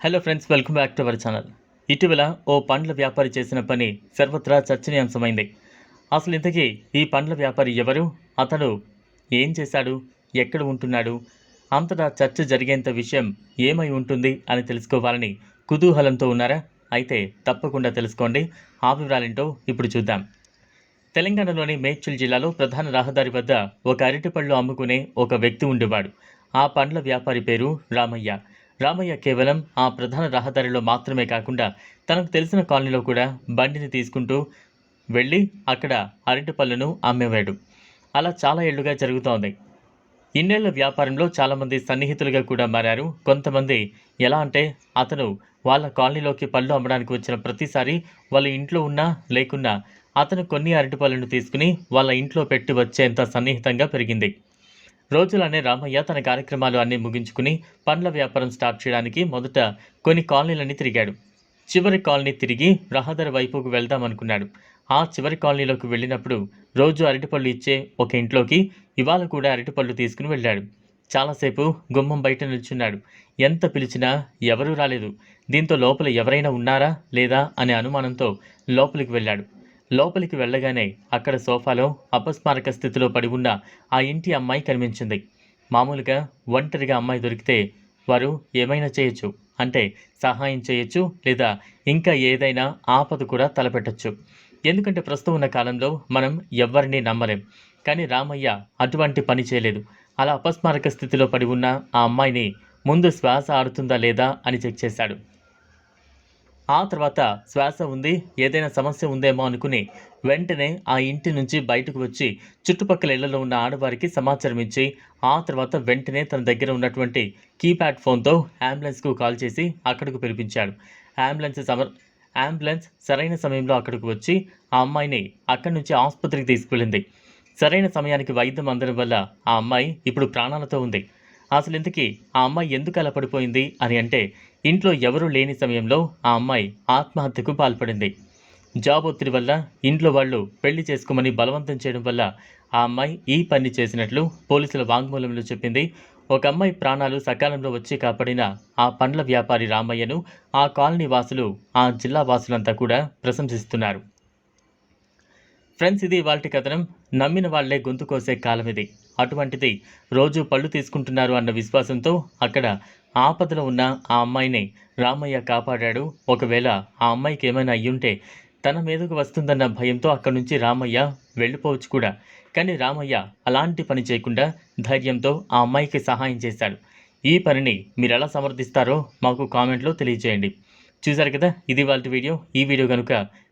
Hello friends welcome back to our channel ఇటీవల ఓ పండ్ల వ్యాపారి చేసిన పని సర్వత్రా చర్చనీయాంశమైంది. అసలు ఇంతకీ ఈ పండ్ల వ్యాపారి ఎవరు? అతడు ఏం చేశాడు? ఎక్కడ ఉంటున్నాడు? అంతటా చర్చ జరిగేంత విషయం ఏమై ఉంటుంది అని తెలుసుకోవాలని కుతూహలంతో ఉన్నారా? అయితే తప్పకుండా తెలుసుకోండి. ఆ వివరాలేంటో ఇప్పుడు చూద్దాం. తెలంగాణలోని మేడ్చల్ జిల్లాలో ప్రధాన రహదారి వద్ద ఒక అరటిపళ్ళు అమ్ముకునే ఒక వ్యక్తి ఉండేవాడు. ఆ పండ్ల వ్యాపారి పేరు రామయ్య. రామయ్య కేవలం ఆ ప్రధాన రహదారిలో మాత్రమే కాకుండా తనకు తెలిసిన కాలనీలో కూడా బండిని తీసుకుంటూ వెళ్ళి అక్కడ అరటి పళ్ళను అమ్మేవాడు. అలా చాలా ఏళ్ళుగా జరుగుతోంది. ఇన్నేళ్ళ వ్యాపారంలో చాలామంది సన్నిహితులుగా కూడా మారారు. కొంతమంది ఎలా అంటే అతను వాళ్ళ కాలనీలోకి పళ్ళు అమ్మడానికి వచ్చిన ప్రతిసారి వాళ్ళ ఇంట్లో ఉన్నా లేకున్నా అతను కొన్ని అరటి పళ్ళను తీసుకుని వాళ్ళ ఇంట్లో పెట్టి వచ్చేంత సన్నిహితంగా పెరిగింది. రోజులనే రామయ్య తన కార్యక్రమాలు అన్నీ ముగించుకుని పండ్ల వ్యాపారం స్టార్ట్ చేయడానికి మొదట కొన్ని కాలనీలన్నీ తిరిగాడు. చివరి కాలనీ తిరిగి రహదారి వైపుకు వెళ్దామనుకున్నాడు. ఆ చివరి కాలనీలోకి వెళ్ళినప్పుడు రోజు అరటిపళ్ళు ఇచ్చే ఒక ఇంట్లోకి ఇవాళ కూడా అరటిపళ్ళు తీసుకుని వెళ్ళాడు. చాలాసేపు గుమ్మం బయట నిల్చున్నాడు. ఎంత పిలిచినా ఎవరూ రాలేదు. దీంతో లోపల ఎవరైనా ఉన్నారా లేదా అనే అనుమానంతో లోపలికి వెళ్ళాడు. లోపలికి వెళ్ళగానే అక్కడ సోఫాలో అపస్మారక స్థితిలో పడి ఉన్న ఆ ఇంటి అమ్మాయి కనిపించింది. మామూలుగా ఒంటరిగా అమ్మాయి దొరికితే వారు ఏమైనా చేయొచ్చు? అంటే సహాయం చేయొచ్చు లేదా ఇంకా ఏదైనా ఆపద కూడా తలపెట్టచ్చు. ఎందుకంటే ప్రస్తుతం ఉన్న కాలంలో మనం ఎవరిని నమ్మలేం. కానీ రామయ్య అటువంటి పని చేయలేదు. అలా అపస్మారక స్థితిలో పడి ఉన్న ఆ అమ్మాయిని ముందు శ్వాస ఆడుతుందా లేదా అని చెక్ చేశాడు. ఆ తర్వాత శ్వాస ఉంది ఏదైనా సమస్య ఉందేమో అనుకుని వెంటనే ఆ ఇంటి నుంచి బయటకు వచ్చి చుట్టుపక్కల ఇళ్ళలో ఉన్న ఆడవారికి సమాచారం ఇచ్చి ఆ తర్వాత వెంటనే తన దగ్గర ఉన్నటువంటి కీప్యాడ్ ఫోన్తో అంబులెన్స్కు కాల్ చేసి అక్కడికి పిలిపించాడు. అంబులెన్స్ సమర్ అంబులెన్స్ సరైన సమయంలో అక్కడికి వచ్చి ఆ అమ్మాయిని అక్కడి నుంచి ఆసుపత్రికి తీసుకువెళ్ళింది సరైన సమయానికి వైద్యం అందడం వల్ల ఆ అమ్మాయి ఇప్పుడు ప్రాణాలతో ఉంది. అసలు ఇంతకీ ఆ అమ్మాయి ఎందుకు అలా పడిపోయింది అని అంటే ఇంట్లో ఎవరూ లేని సమయంలో ఆ అమ్మాయి ఆత్మహత్యకు పాల్పడింది. జాబ్ ఒత్తిడి వల్ల ఇంట్లో వాళ్ళు పెళ్ళి చేసుకోమని బలవంతం చేయడం వల్ల ఆ అమ్మాయి ఈ పని చేసినట్లు పోలీసుల వాంగ్మూలంలో చెప్పింది. ఒక అమ్మాయి ప్రాణాలు సకాలంలో వచ్చి కాపాడిన ఆ పండ్ల వ్యాపారి రామయ్యను ఆ కాలనీ వాసులు ఆ జిల్లా వాసులంతా కూడా ప్రశంసిస్తున్నారు. ఫ్రెండ్స్ ఇది వాళ్ళ కథనం. నమ్మిన వాళ్ళే గొంతు కోసే కాలం ఇది. అటువంటిది రోజు పళ్ళు తీసుకుంటున్నారు అన్న విశ్వాసంతో అక్కడ ఆపదలో ఉన్న ఆ అమ్మాయిని రామయ్య కాపాడాడు. ఒకవేళ ఆ అమ్మాయికి ఏమైనా అయ్యుంటే తన మీదకు వస్తుందన్న భయంతో అక్కడి నుంచి రామయ్య వెళ్ళిపోవచ్చు కూడా. కానీ రామయ్య అలాంటి పని చేయకుండా ధైర్యంతో ఆ అమ్మాయికి సహాయం చేశాడు. ఈ పనిని మీరు ఎలా సమర్థిస్తారో మాకు కామెంట్లో తెలియజేయండి. చూశారు కదా? ఇది వాళ్ళ వీడియో. ఈ వీడియో కనుక